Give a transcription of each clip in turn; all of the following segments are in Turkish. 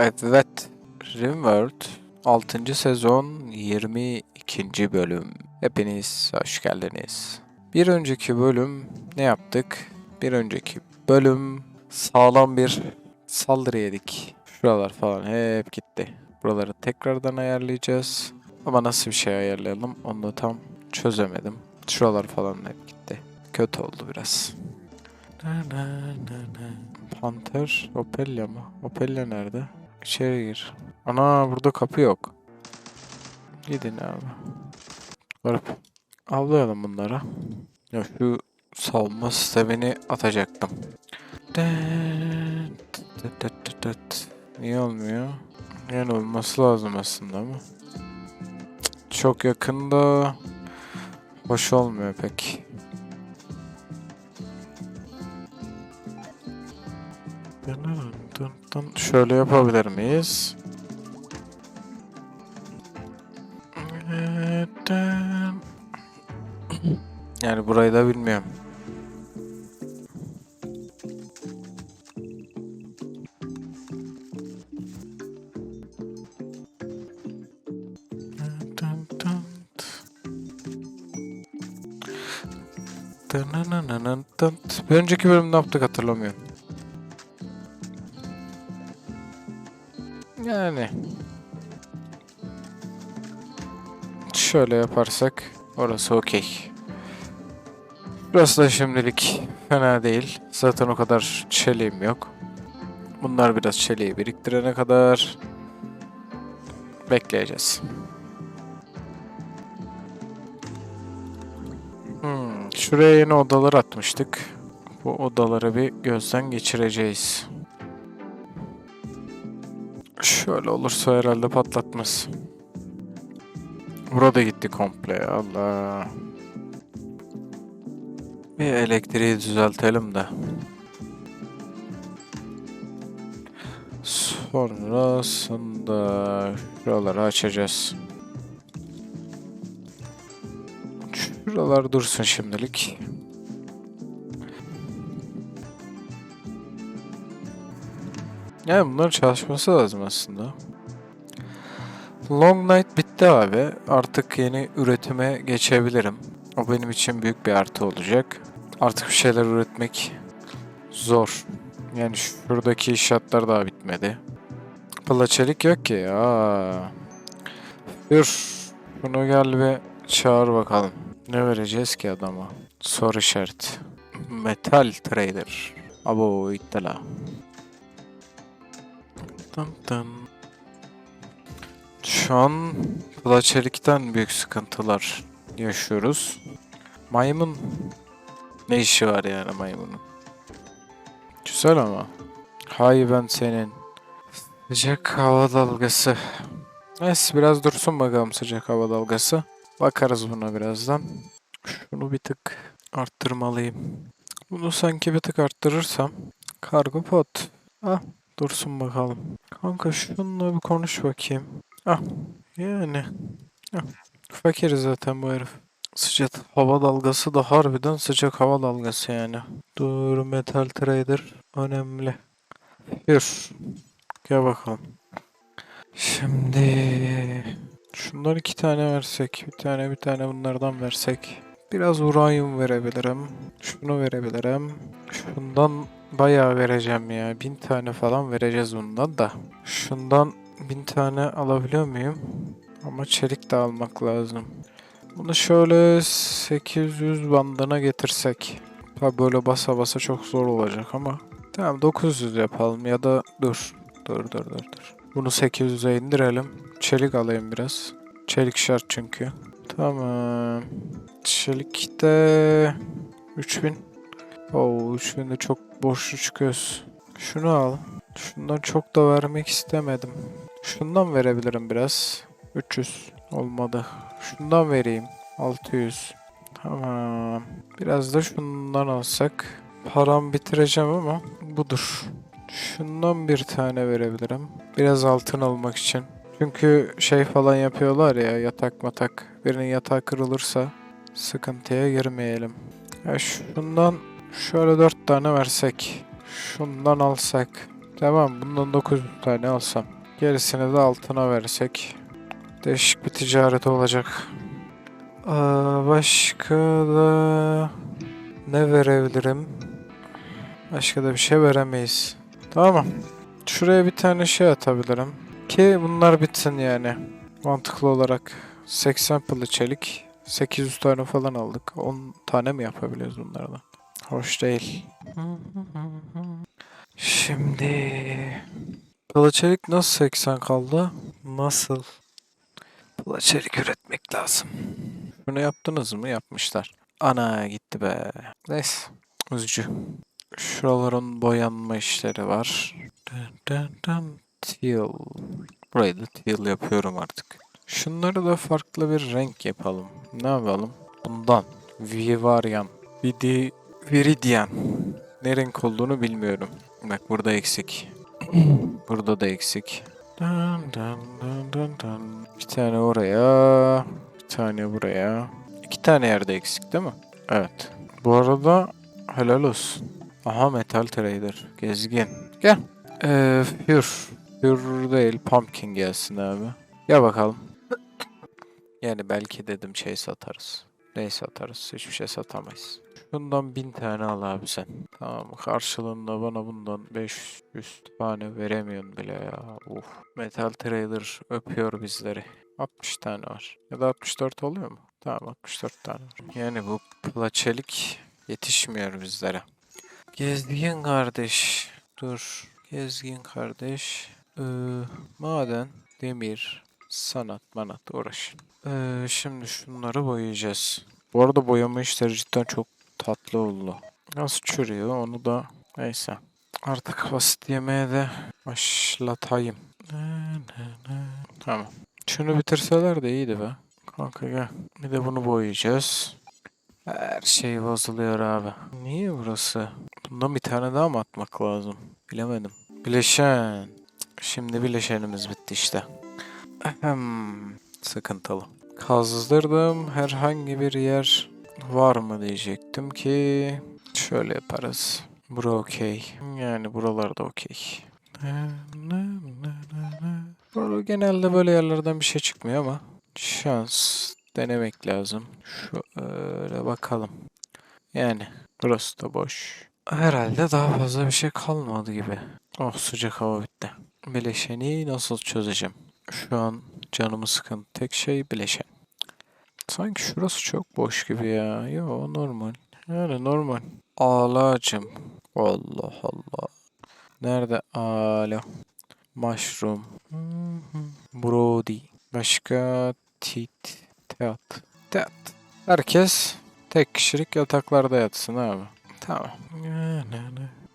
Evet. Rimworld 6. sezon 22. bölüm. Hepiniz hoş geldiniz. Bir önceki bölüm ne yaptık? Bir önceki bölüm sağlam bir saldırı yedik. Şuralar falan hep gitti. Buraları tekrardan ayarlayacağız. Ama nasıl bir şey ayarlayalım onu da tam çözemedim. Şuralar falan hep gitti. Kötü oldu biraz. Na na na na. Panter Opelya mı? Opelya nerede? İçeri gir. Ana burada kapı yok. Gidin abi. Garip. Avlayalım bunları. Ya şu savunma sistemini atacaktım. Niye olmuyor? Yani olması lazım aslında ama. Çok yakında hoş olmuyor pek. Şöyle yapabilir miyiz? Yani burayı da bilmiyorum. Bir önceki bölümde yaptık hatırlamıyorum. Yani. Şöyle yaparsak orası okey. Burası da şimdilik fena değil. Zaten o kadar çeliğim yok. Bunlar biraz çeliği biriktirene kadar bekleyeceğiz. Hmm, şuraya yeni odalar atmıştık. Bu odaları bir gözden geçireceğiz. Şöyle olursa herhalde patlatmaz. Burada gitti komple Allah. Bir elektriği düzeltelim de. Sonrasında şuraları açacağız. Şuralar dursun şimdilik. Yani bunların çalışması lazım aslında. Long Night bitti abi. Artık yeni üretime geçebilirim. O benim için büyük bir artı olacak. Artık bir şeyler üretmek zor. Yani şuradaki inşaatlar daha bitmedi. Pala çelik yok ki ya. Dur. Bunu gel bir çağır bakalım. Ne vereceğiz ki adama? Soru işareti. Metal Trader. Abo ittala. Dın dın. Şu an Plaçelik'ten büyük sıkıntılar yaşıyoruz. Maymun ne işi var yani maymunun? Güzel ama. Hay ben senin. Sıcak hava dalgası. Neyse biraz dursun bakalım sıcak hava dalgası. Bakarız buna birazdan. Şunu bir tık arttırmalıyım. Bunu sanki bir tık arttırırsam. Kargo pot. Ah dursun bakalım. Kanka şununla bir konuş bakayım. Ah yani. Ah, fakir zaten bu herif. Sıcak hava dalgası da harbiden sıcak hava dalgası yani. Dur Metal Trader önemli. Yürü. Gel bakalım. Şimdi şundan iki tane versek, bir tane bir tane bunlardan versek. Biraz uranyum verebilirim. Şunu verebilirim. Şundan bayağı vereceğim ya. Bin tane falan vereceğiz bundan da. Şundan bin tane alabiliyor muyum? Ama çelik de almak lazım. Bunu şöyle 800 bandına getirsek. Tabi böyle basa basa çok zor olacak ama. Tamam 900 yapalım ya da dur. Dur dur dur dur. Bunu 800'e indirelim. Çelik alayım biraz. Çelik şart çünkü. Tamam. Çelik de 3000. Oo 3000 de çok boşlu çıkıyoruz. Şunu al. Şundan çok da vermek istemedim. Şundan verebilirim biraz. 300 olmadı. Şundan vereyim. 600. Tamam. Biraz da şundan alsak. Param bitireceğim ama budur. Şundan bir tane verebilirim. Biraz altın almak için. Çünkü şey falan yapıyorlar ya yatak matak. Birinin yatağı kırılırsa sıkıntıya girmeyelim. Ya şundan şöyle dört tane versek. Şundan alsak. Tamam bundan 900 tane alsam. Gerisini de altına versek. Değişik bir ticaret olacak. Aa, başka da ne verebilirim? Başka da bir şey veremeyiz. Tamam. Şuraya bir tane şey atabilirim. Ki bunlar bitsin yani. Mantıklı olarak. 80 pılı çelik. 800 tane falan aldık. 10 tane mi yapabiliyoruz bunlardan? Hoş değil. Şimdi... Pılı çelik nasıl 80 kaldı? Nasıl? Pılı çelik üretmek lazım. Bunu yaptınız mı? Yapmışlar. Ana gitti be. Neyse. Üzücü. Şuraların boyanma işleri var. Dın dın dın. Teal. Burayı da teal yapıyorum artık. Şunları da farklı bir renk yapalım. Ne yapalım? Bundan. Vivarian. Vidi... Viridian. Ne renk olduğunu bilmiyorum. Bak burada eksik. burada da eksik. Dın dın dın dın dın. Bir tane oraya. Bir tane buraya. İki tane yerde eksik değil mi? Evet. Bu arada helal olsun. Aha Metal Trader. Gezgin. Gel. Ee, Pure. Pure değil. Pumpkin gelsin abi. Gel bakalım. Yani belki dedim şey satarız. Ne satarız? Hiçbir şey satamayız. Bundan bin tane al abi sen. Tamam karşılığında bana bundan 500 tane veremiyorsun bile ya. Uf. Metal Trader öpüyor bizleri. 60 tane var. Ya da 64 oluyor mu? Tamam 64 tane var. Yani bu plaçelik yetişmiyor bizlere. Gezgin kardeş. Dur. Gezgin kardeş. Ee, maden, demir, sanat, manat uğraşın. Ee, şimdi şunları boyayacağız. Bu arada boyama işleri cidden çok tatlı oldu. Nasıl çürüyor onu da neyse. Artık basit yemeğe de başlatayım. Tamam. Şunu bitirseler de iyiydi be. Kanka gel. Bir de bunu boyayacağız. Her şey bozuluyor abi. Niye burası? Bundan bir tane daha mı atmak lazım? Bilemedim. Bileşen. Şimdi bileşenimiz bitti işte. Ahem. Sıkıntılı. Kazdırdım. Herhangi bir yer var mı diyecektim ki. Şöyle yaparız. Bura okey. Yani buralarda okey. Burada genelde böyle yerlerden bir şey çıkmıyor ama şans denemek lazım. Şöyle bakalım. Yani burası da boş. Herhalde daha fazla bir şey kalmadı gibi. Oh sıcak hava bitti. Bileşeni nasıl çözeceğim? Şu an canımı sıkın tek şey bileşen. Sanki şurası çok boş gibi ya. Yo normal. Yani normal. Ağlacım. Allah Allah. Nerede ağla? Mushroom. Brody. Başka tit. Teat. Teat. Herkes tek kişilik yataklarda yatsın abi. Tamam.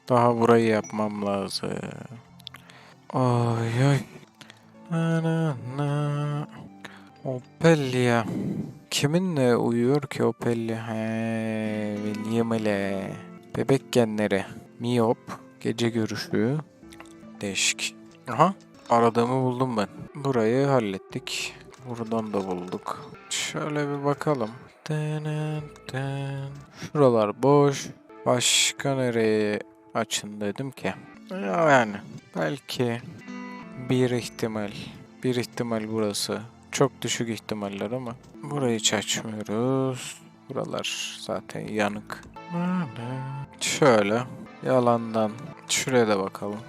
Daha burayı yapmam lazım. Ay ay. Na na na. Ophelia. Kiminle uyuyor ki Ophelia? He, William ile. Bebek genleri. Miyop. Gece görüşü. Değişik. Aha. Aradığımı buldum ben. Burayı hallettik. Buradan da bulduk. Şöyle bir bakalım. Şuralar boş. Başka nereye açın dedim ki. Yani belki bir ihtimal. Bir ihtimal burası. Çok düşük ihtimaller ama burayı hiç açmıyoruz. Buralar zaten yanık. Şöyle yalandan şuraya da bakalım.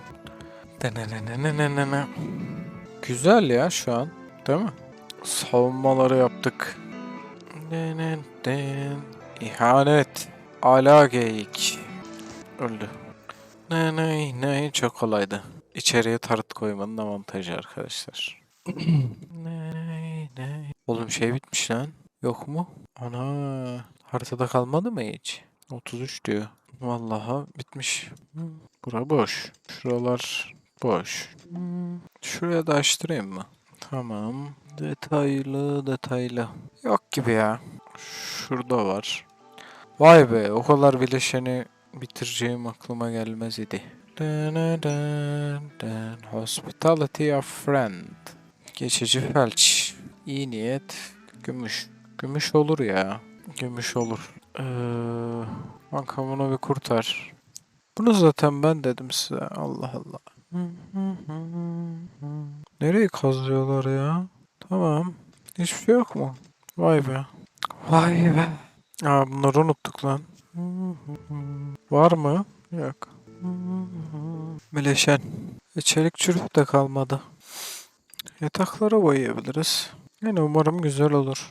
Güzel ya şu an. Değil mi? Savunmaları yaptık. İhanet. Ala geyik. Öldü. Ne ne ne çok kolaydı. İçeriye tarıt koymanın avantajı arkadaşlar. ne ne. Oğlum şey bitmiş lan. Yok mu? Ana. Haritada kalmadı mı hiç? 33 diyor. Vallahi bitmiş. Bura boş. Şuralar boş. Şuraya da açtırayım mı? Tamam. Detaylı detaylı. Yok gibi ya. Şurada var. Vay be o kadar bileşeni bitireceğim aklıma gelmez idi. Hospitality of friend. Geçici felç. İyi niyet. Gümüş. Gümüş olur ya. Gümüş olur. Ee, kanka bunu bir kurtar. Bunu zaten ben dedim size. Allah Allah. Nereyi kazıyorlar ya? Tamam. Hiçbir şey yok mu? Vay be. Vay be. Aa bunları unuttuk lan. Var mı? Yok. Bileşen. E, çelik çürük de kalmadı. Yatakları boyayabiliriz. Yani umarım güzel olur.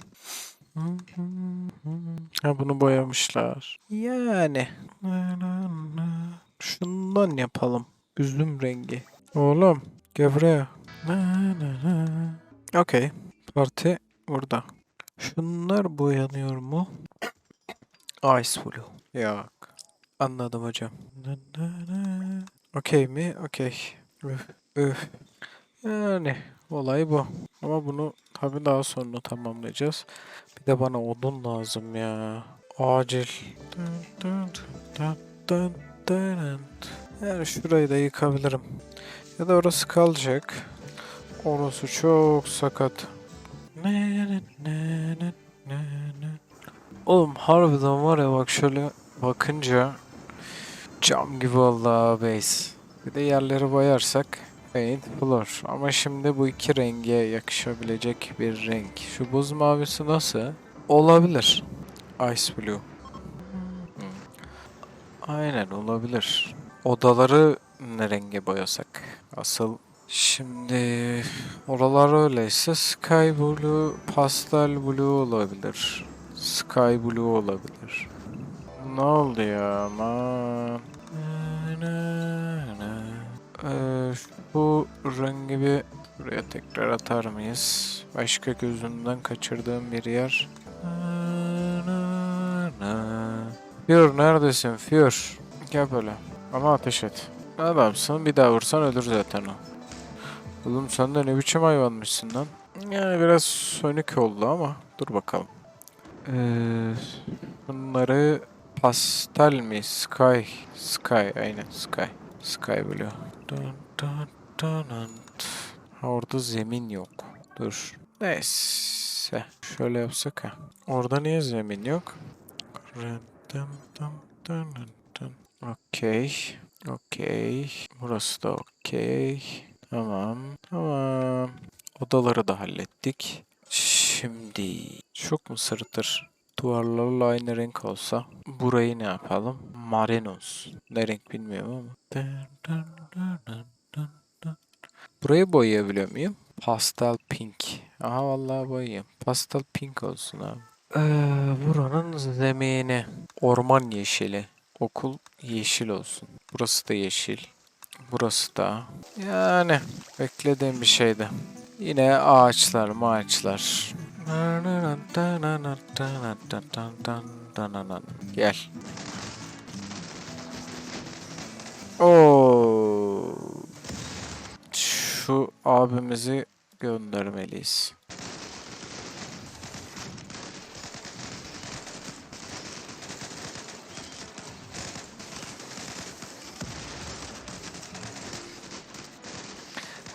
Ha bunu boyamışlar. Yani. Şundan yapalım. Üzüm rengi. Oğlum buraya. Okey. Parti burada. Şunlar boyanıyor mu? Ice Blue. Yok. Anladım hocam. Okey mi? Okey. Yani olay bu. Ama bunu tabii daha sonra tamamlayacağız. Bir de bana odun lazım ya. Acil. Yani şurayı da yıkabilirim. Ya da orası kalacak. Orası çok sakat. Oğlum harbiden var ya bak şöyle bakınca cam gibi Allah base. Bir de yerleri boyarsak paint floor. Ama şimdi bu iki renge yakışabilecek bir renk. Şu buz mavisi nasıl? Olabilir. Ice blue. Hmm. Aynen olabilir. Odaları ne renge boyasak? Asıl şimdi oralar öyleyse sky blue, pastel blue olabilir. Sky blue olabilir. Ne oldu ya aman? Ee, bu rengi bir buraya tekrar atar mıyız? Başka gözümden kaçırdığım bir yer. Fior neredesin Fior? Gel böyle. Ama ateş et. Adamsın bir daha vursan ölür zaten o. Oğlum sen de ne biçim hayvanmışsın lan? Yani biraz sönük oldu ama dur bakalım. Ee, bunları pastel mi? Sky. Sky aynen Sky. Sky Blue. Dun dun dun dun. Orada zemin yok. Dur. Neyse. Şöyle yapsak ha. Orada niye zemin yok? Okey. Okey. Burası da okey. Tamam. Tamam. Odaları da hallettik. Şimdi çok mu sırıtır? Duvarlarla aynı renk olsa burayı ne yapalım? Marinos. Ne renk bilmiyorum ama. Burayı boyayabiliyor muyum? Pastel pink. Aha vallahi boyayayım. Pastel pink olsun abi. Ee, buranın zemini. Orman yeşili. Okul yeşil olsun. Burası da yeşil. Burası da. Yani beklediğim bir şeydi. Yine ağaçlar ağaçlar. Gel. Oo. Şu abimizi göndermeliyiz.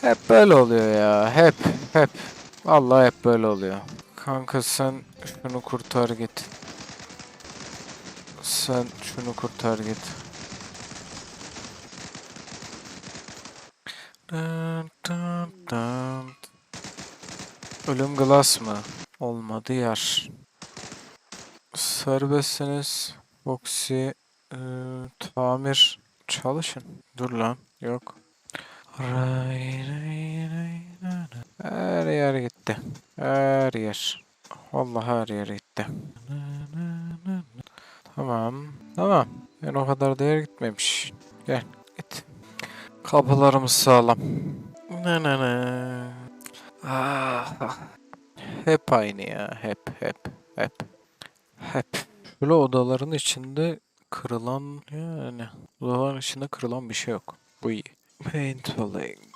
Hep böyle oluyor ya. Hep, hep. Vallahi hep böyle oluyor. Kanka sen şunu kurtar git. Sen şunu kurtar git. Ölüm glass mı? Olmadı yer. Serbestsiniz. Boxy. e, tamir. Çalışın. Dur lan. Yok. Ray, ray, ray, na, na. Her yer gitti. Her yer. Vallahi her yer gitti. Tamam. Tamam. Ben o kadar da yer gitmemiş. Gel. Git. Kapılarımız sağlam. Na na na. Ah. Hep aynı ya. Hep hep hep. Hep. Böyle odaların içinde kırılan yani odaların içinde kırılan bir şey yok. Bu iyi. Painting.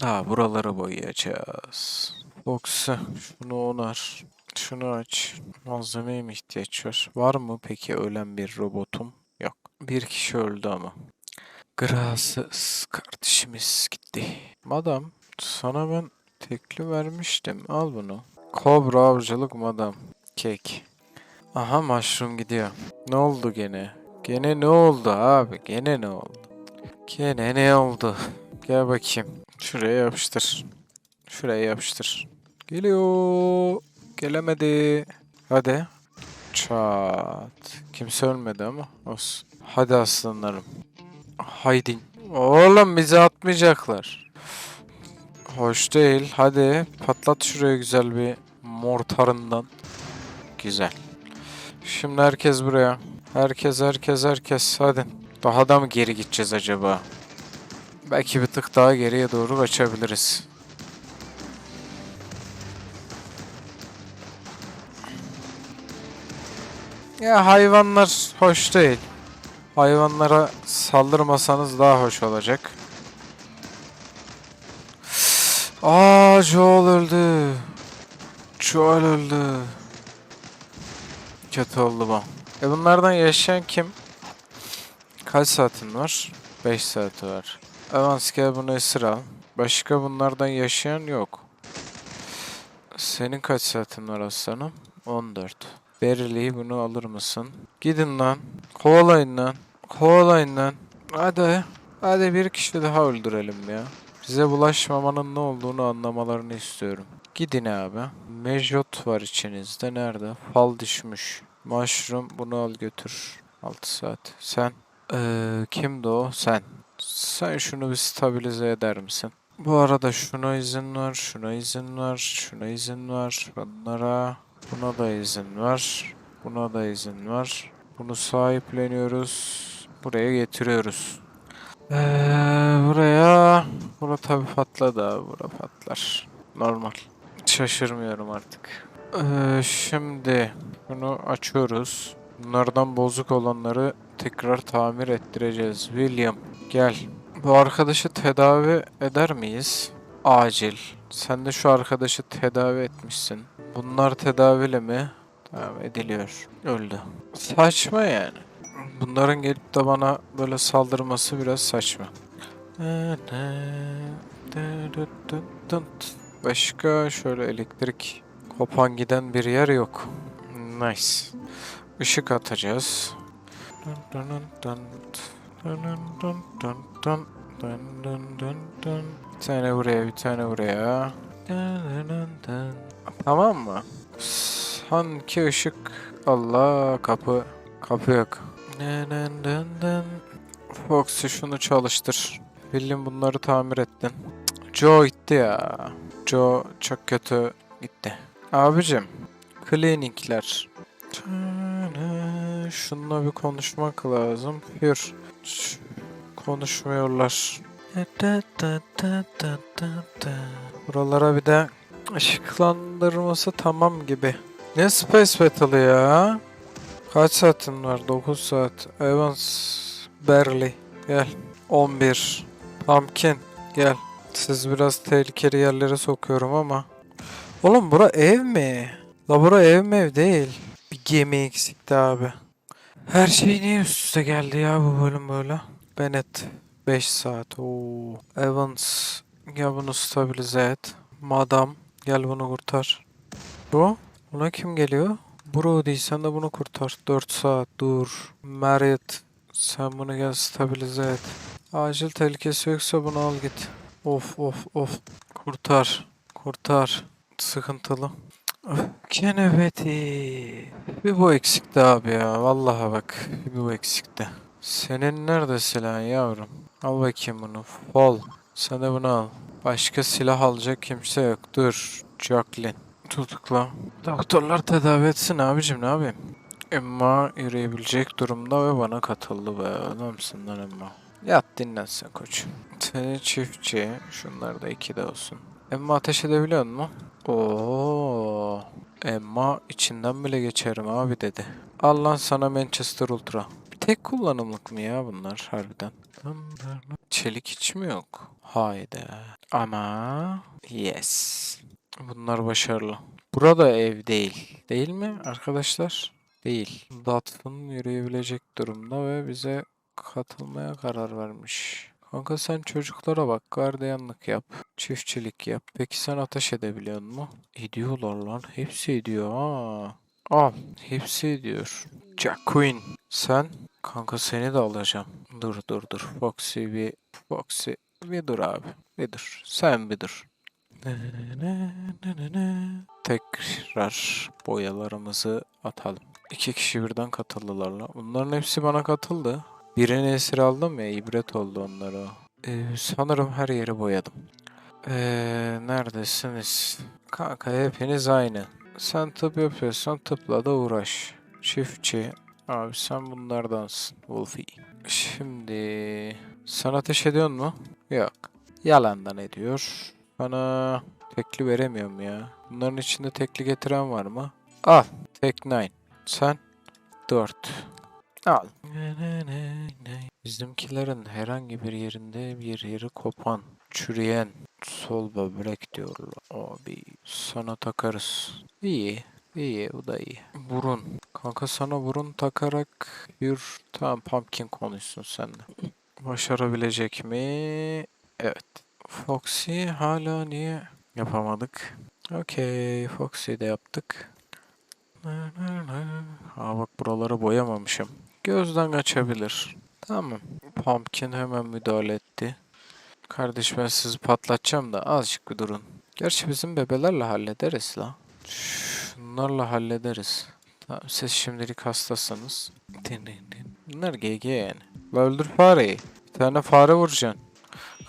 Daha buraları boyayacağız. Box'u şunu onar. Şunu aç. Malzemeye mi ihtiyaç var? Var mı peki ölen bir robotum? Yok. Bir kişi öldü ama. Gracias kardeşimiz gitti. Madam sana ben tekli vermiştim. Al bunu. Kobra avcılık madam. Kek. Aha mushroom gidiyor. Ne oldu gene? Gene ne oldu abi? Gene ne oldu? Gene ne oldu? Gel bakayım. Şuraya yapıştır. Şuraya yapıştır. Geliyor. Gelemedi. Hadi. Çat. Kimse ölmedi ama olsun. Hadi aslanlarım. Haydi. Oğlum bizi atmayacaklar. Hoş değil. Hadi patlat şuraya güzel bir mortarından. Güzel. Şimdi herkes buraya. Herkes herkes herkes hadi. Daha da mı geri gideceğiz acaba? Belki bir tık daha geriye doğru kaçabiliriz. Ya hayvanlar hoş değil. Hayvanlara saldırmasanız daha hoş olacak. Aa Joel öldü. Joel öldü. Kötü oldu bu. E bunlardan yaşayan kim? Kaç saatin var? 5 saati var. Avans gel bunu esir al. Başka bunlardan yaşayan yok. Senin kaç saatin var aslanım? 14. Berili bunu alır mısın? Gidin lan. Kovalayın lan. Kovalayın lan. Hadi. Hadi bir kişi daha öldürelim ya. Bize bulaşmamanın ne olduğunu anlamalarını istiyorum. Gidin abi. Mejot var içinizde. Nerede? Fal düşmüş. Mushroom bunu al götür. 6 saat. Sen. Ee, kimdi o? Sen. Sen şunu bir stabilize eder misin? Bu arada şuna izin var, şuna izin var, şuna izin var. Bunlara, buna da izin var. Buna da izin var. Bunu sahipleniyoruz. Buraya getiriyoruz. Ee, buraya... Bura tabi patladı abi. Bura patlar. Normal. Şaşırmıyorum artık. Ee, şimdi bunu açıyoruz. Bunlardan bozuk olanları tekrar tamir ettireceğiz. William gel. Bu arkadaşı tedavi eder miyiz? Acil. Sen de şu arkadaşı tedavi etmişsin. Bunlar tedavili mi? Tamam ediliyor. Öldü. Saçma yani. Bunların gelip de bana böyle saldırması biraz saçma. Başka şöyle elektrik kopan giden bir yer yok. Nice. Işık atacağız. Bir tane buraya, bir tane buraya. Tamam mı? Sanki ışık. Allah kapı. Kapı yok. Foxy şunu çalıştır. Bildim bunları tamir ettin. Joe gitti ya. Joe çok kötü gitti. Abicim. Klinikler. Tana. Şununla bir konuşmak lazım. Ş- Konuşmuyorlar. Buralara bir de ışıklandırması tamam gibi. Ne Space Battle ya? Kaç saatin var? 9 saat. Evans. Barely. Gel. 11. Pumpkin. Gel. Siz biraz tehlikeli yerlere sokuyorum ama. Oğlum bura ev mi? La bura ev mi ev değil. Bir gemi eksikti abi. Her şey niye üst üste geldi ya bu bölüm böyle? Bennett 5 saat. Oo. Evans gel bunu stabilize et. Madam gel bunu kurtar. Bu? Buna kim geliyor? Brody sen de bunu kurtar. 4 saat dur. Marriott sen bunu gel stabilize et. Acil tehlikesi yoksa bunu al git. Of of of. Kurtar. Kurtar. Sıkıntılı. Keneveti. Bir bu eksikti abi ya. Vallahi bak. Bir bu eksikti. Senin nerede silahın yavrum? Al bakayım bunu. Fall. Sen de bunu al. Başka silah alacak kimse yok. Dur. Jacqueline. Tutukla. Doktorlar tedavi etsin abicim ne yapayım? Emma yürüyebilecek durumda ve bana katıldı be. Adamsın lan Emma. Yat dinlen sen koç. Senin çiftçi. Şunlar da iki de olsun. Emma ateş edebiliyor mu? Oo. Emma içinden bile geçerim abi dedi. Al lan sana Manchester Ultra. Bir tek kullanımlık mı ya bunlar harbiden? Çelik hiç mi yok? Haydi. Ama yes. Bunlar başarılı. Burada ev değil. Değil mi arkadaşlar? Değil. Datfın yürüyebilecek durumda ve bize katılmaya karar vermiş. Kanka sen çocuklara bak, gardiyanlık yap, çiftçilik yap. Peki sen ateş edebiliyor mu? Ediyorlar lan, hepsi ediyor ha. Al, hepsi ediyor. Jack Queen, sen? Kanka seni de alacağım. Dur dur dur, Foxy bir, Foxy Bir dur abi. Bir dur. Sen bir dur. Tekrar boyalarımızı atalım. İki kişi birden katıldılarla. Bunların hepsi bana katıldı. Birini esir aldım ya ibret oldu onlara. Ee, sanırım her yeri boyadım. Ee, neredesiniz? Kanka hepiniz aynı. Sen tıp yapıyorsan tıpla da uğraş. Çiftçi. Abi sen bunlardansın. Wolfie. Şimdi sen ateş ediyor mu? Yok. Yalandan ediyor. Bana tekli veremiyorum ya. Bunların içinde tekli getiren var mı? Al. Tek 9. Sen 4. Al. Bizimkilerin herhangi bir yerinde bir yeri kopan, çürüyen, sol böbrek diyorlar. Abi sana takarız. İyi. İyi bu da iyi. Burun. Kanka sana burun takarak yür. Tamam pumpkin konuşsun sen de. Başarabilecek mi? Evet. Foxy hala niye yapamadık? Okey. Foxy'yi de yaptık. Ha bak buraları boyamamışım. Gözden kaçabilir. Tamam. Pumpkin hemen müdahale etti. Kardeş ben sizi patlatacağım da azıcık bir durun. Gerçi bizim bebelerle hallederiz la. Şunlarla hallederiz. Tamam, siz şimdilik hastasınız. Din din din. Bunlar GG yani. La öldür fareyi. Bir tane fare vuracaksın.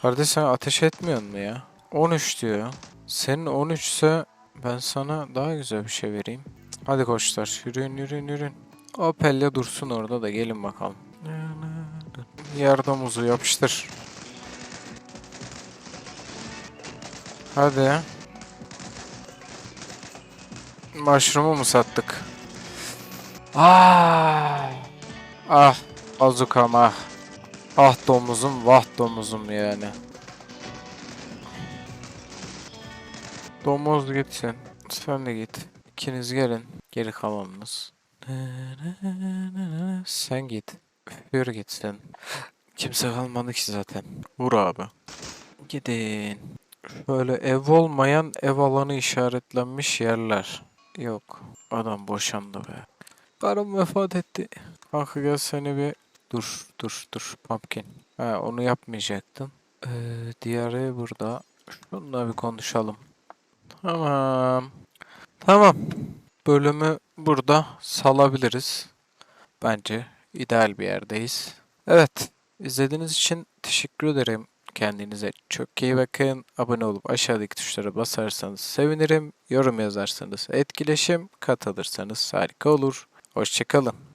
Kardeş sen ateş etmiyorsun mu ya? 13 diyor. Senin 13 ise ben sana daha güzel bir şey vereyim. Hadi koçlar yürüyün yürüyün yürüyün. O pelle dursun orada da gelin bakalım. Yardım uzu yapıştır. Hadi. Mushroom'u mu sattık? Ah. Ah. Azukam ah. Ah domuzum vah domuzum yani. Domuz gitsin. Sen de git. İkiniz gelin. Geri kalanınız. Sen git. Yürü gitsin. Kimse kalmadı ki zaten. Vur abi. Gidin. Şöyle ev olmayan ev alanı işaretlenmiş yerler. Yok. Adam boşandı be. Karım vefat etti. Kanka gel seni bir... Dur dur dur pumpkin. Ha onu yapmayacaktın. Ee, diğeri burada. Şununla bir konuşalım. Tamam. Tamam. Bölümü burada salabiliriz. Bence ideal bir yerdeyiz. Evet. izlediğiniz için teşekkür ederim. Kendinize çok iyi bakın. Abone olup aşağıdaki tuşlara basarsanız sevinirim. Yorum yazarsanız etkileşim, katılırsanız harika olur. Hoşçakalın.